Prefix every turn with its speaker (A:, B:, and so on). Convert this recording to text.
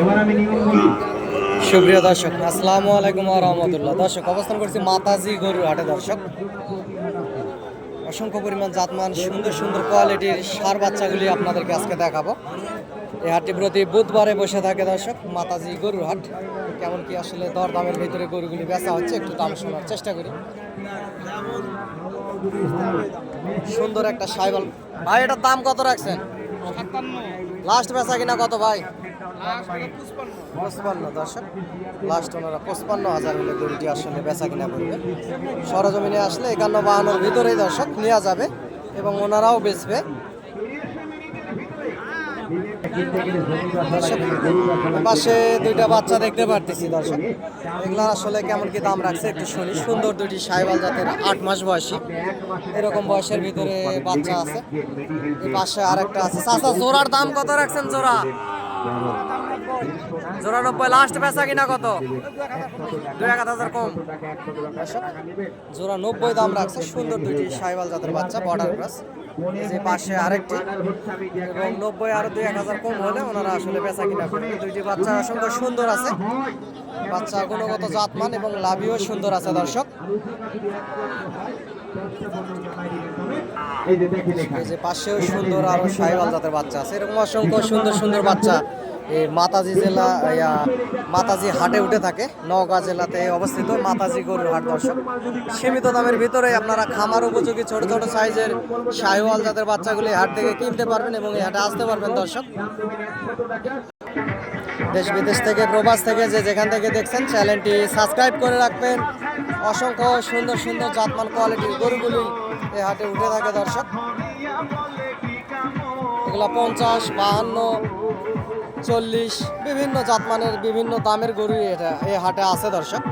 A: এবার আমি নিয়ম বলি।
B: সুপ্রিয় দর্শক, আসসালামু আলাইকুম রহমতুল্লাহ। দর্শক, অবস্থান করছি মাতাজি গরুর হাটে, দর্শক। অসংখ্য পরিমাণ জাতমান, সুন্দর সুন্দর কোয়ালিটির সার বাচ্চাগুলি আপনাদেরকে আজকে দেখাবো। এই হাটটি প্রতি বুধবারে বসে থাকে, দর্শক, মাতাজি গরুর হাট। কেমন কি আসলে দরদামের ভিতরে গরুগুলি বেচা হচ্ছে, একটু দাম শোনার চেষ্টা করি। সুন্দর একটা সাইবল। ভাই, এটার দাম কত রাখছেন? লাস্ট বেচা কিনা কত ভাই? পঁচপান্ন। দর্শক। লাস্ট ওনারা পঁচপান্ন হাজার হলে গরুটি আসলে বেচা কিনা করবে। সরজমিনে আসলে একান্ন বাহান্নর ভিতরেই দর্শক নেওয়া যাবে এবং ওনারাও বেচবে। পাশে দুইটা বাচ্চা দেখতে পারতেছি দর্শক। এগুলো আসলে কেমন কি দাম রাখছে একটু শুনি। সুন্দর দুইটি সাইবাল জাতের আট মাস বয়সী। এরকম বয়সের ভিতরে বাচ্চা আছে। পাশে আরেকটা আছে। চাচা জোড়ার দাম কত রাখছেন জোড়া? জোড়া নব্বই লাস্ট কিনা কত? দর্শক, দাম রাখছে। সুন্দর দুইটি সাইবাল জাতের বাচ্চা বর্ডার ক্রস যে পাশে আরেকটি এবং নব্বই আরও দুই এক হাজার কম হলে ওনারা আসলে বেচা কিনা দুইটি বাচ্চা অসংখ্য সুন্দর আছে। বাচ্চা গুণগত জাতমান এবং লাভিও সুন্দর আছে, দর্শক।
A: যে
B: পাশেও সুন্দর আরও সাইবাল জাতের বাচ্চা আছে। এরকম অসংখ্য সুন্দর সুন্দর বাচ্চা। এই মাতাজি জেলা মাতাজি হাটে উঠে থাকে। নওগাঁ জেলাতে অবস্থিত মাতাজি গরুর হাট দর্শক। সীমিত দামের ভিতরে আপনারা খামার উপযোগী ছোট ছোট সাইজের শাহিওয়াল জাতের বাচ্চাগুলি হাট থেকে কিনতে পারবেন এবং এই হাটে আসতে পারবেন দর্শক। দেশ বিদেশ থেকে, প্রবাস থেকে যে যেখান থেকে দেখছেন, চ্যানেলটি সাবস্ক্রাইব করে রাখবেন। অসংখ্য সুন্দর সুন্দর জাতমান কোয়ালিটির গরুগুলি এই হাটে উঠে থাকে দর্শক। এগুলো পঞ্চাশ, বাহান্ন চল্লিশ বিভিন্ন জাতমানের বিভিন্ন দামের গরু এটা এই হাটে আছে দর্শক।